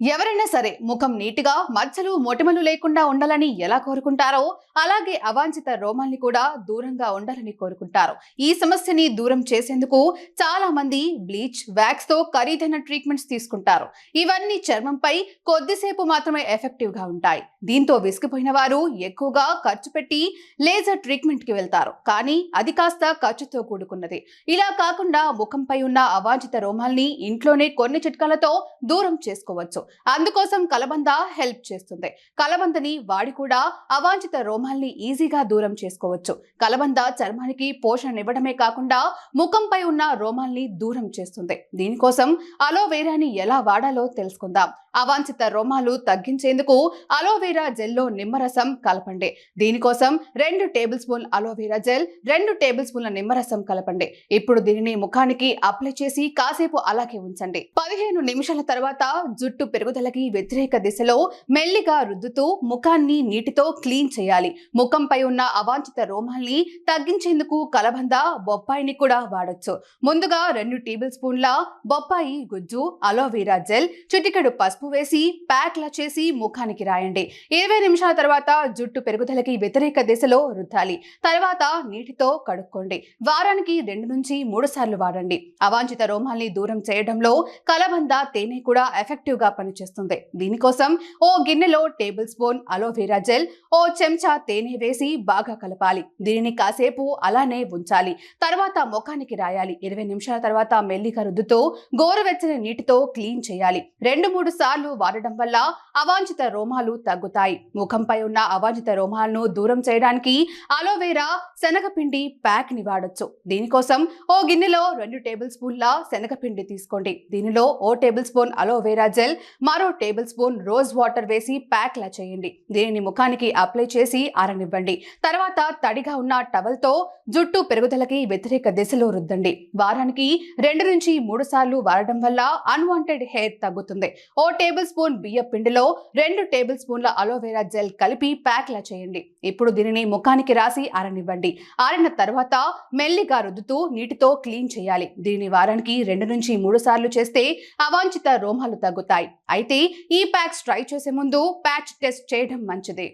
ఎవరైనా సరే ముఖం నీటిగా మచ్చలు మొటిమలు లేకుండా ఉండాలని ఎలా కోరుకుంటారో అలాగే అవాంఛిత రోమాల్ని కూడా దూరంగా ఉండాలని కోరుకుంటారు. ఈ సమస్యని దూరం చేసేందుకు చాలా మంది బ్లీచ్ వ్యాక్స్తో ఖరీదైన ట్రీట్మెంట్స్ తీసుకుంటారు. ఇవన్నీ చర్మంపై కొద్దిసేపు మాత్రమే ఎఫెక్టివ్గా ఉంటాయి. దీంతో విసిగిపోయిన వారు ఎక్కువగా ఖర్చు పెట్టి లేజర్ ట్రీట్మెంట్కి వెళ్తారు. కానీ అది కాస్త ఖర్చుతో కూడుకున్నది. ఇలా కాకుండా ముఖంపై ఉన్న అవాంఛిత రోమాల్ని ఇంట్లోనే కొన్ని చిట్కాలతో దూరం చేసుకోవచ్చు. అందుకోసం కలబంద హెల్ప్ చేస్తుంది. కలబందని వాడి కూడా అవాంఛిత రోమాల్ని ఈజీగా దూరం చేసుకోవచ్చు. కలబంద చర్మానికి పోషణ ఇవ్వడమే కాకుండా ముఖంపై ఉన్న రోమాల్ని దూరం చేస్తుంది. దీనికోసం అలోవేరాని ఎలా వాడాలో తెలుసుకుందాం. అవాంఛిత రోమాలు తగ్గించేందుకు అలోవేరా జెల్లో నిమ్మరసం కలపండి. దీనికోసం రెండు టేబుల్ స్పూన్ అలోవేరా జెల్ రెండు టేబుల్ స్పూన్ల నిమ్మరసం కలపండి. ఇప్పుడు దీనిని ముఖానికి అప్లై చేసి కాసేపు అలాగే ఉంచండి. పదిహేను నిమిషాల తర్వాత జుట్టు పెరుగుదలకి వ్యతిరేక దిశలో మెల్లిగా రుద్దుతూ ముఖాన్ని నీటితో క్లీన్ చేయాలి. ముఖంపై ఉన్న అవాంఛిత రోమాల్ని తగ్గించేందుకు కలబంద బొప్పాయిని కూడా వాడొచ్చు. ముందుగా రెండు టేబుల్ స్పూన్ల బొప్పాయి గుజ్జు అలోవెరా జెల్ చిటికెడు పసుపు వేసి ప్యాక్లా చేసి ముఖానికి రాయండి. ఇరవై నిమిషాల తర్వాత జుట్టు పెరుగుదలకి వ్యతిరేక దిశలో రుద్దాలి. తర్వాత నీటితో కడుక్కోండి. వారానికి రెండు నుంచి మూడు సార్లు వాడండి. అవాంఛిత రోమాల్ని దూరం చేయడంలో కలబంద తేనె కూడా ఎఫెక్టివ్గా పనిచేస్తుంది. దీనికోసం ఓ గిన్నెలో టేబుల్ స్పూన్ అలోవెరా జెల్ ఓ చెంచా తేనె వేసి బాగా కలపాలి. దీనిని కాసేపు అలానే ఉంచాలి. తర్వాత ముఖానికి రాయాలి. ఇరవై నిమిషాల తర్వాత మెల్లిగా రుద్దుతూ గోరువెచ్చని నీటితో క్లీన్ చేయాలి. రెండు మూడు సార్లు వాడడం వల్ల అవాంఛిత రోమాలు తగ్గుతాయి. ముఖంపై ఉన్న అవాంఛిత రోమాలను దూరం చేయడానికి అలోవేరా శనగపిండి ప్యాక్ని వాడొచ్చు. దీనికోసం ఓ గిన్నెలో రెండు టేబుల్ స్పూన్ల శనగపిండి తీసుకోండి. దీనిలో ఓ టేబుల్ స్పూన్ అలోవేరా జెల్ మరో టేబుల్ స్పూన్ రోజ్ వాటర్ వేసి ప్యాక్ లా చేయండి. దీనిని ముఖానికి అప్లై చేసి ఆరనివ్వండి. తర్వాత తడిగా ఉన్న టవల్తో జుట్టు పెరుగుదలకి వ్యతిరేక దిశలో రుద్దండి. వారానికి రెండు నుంచి మూడు సార్లు వాడడం వల్ల అన్వాంటెడ్ హెయిర్ తగ్గుతుంది. ఓ టేబుల్ స్పూన్ బియ్య పిండిలో రెండు టేబుల్ స్పూన్ల అలోవెరా జెల్ కలిపి ప్యాక్ లా చేయండి. ఇప్పుడు దీనిని ముఖానికి రాసి ఆరనివ్వండి. ఆరిన తర్వాత మెల్లిగా రుద్దుతూ నీటితో క్లీన్ చేయాలి. దీనిని వారానికి రెండు నుంచి మూడు సార్లు చేస్తే అవాంఛిత రోమాలు తగ్గుతాయి. అయితే ఈ ప్యాక్స్ ట్రై చేసే ముందు ప్యాచ్ టెస్ట్ చేయడం మంచిది.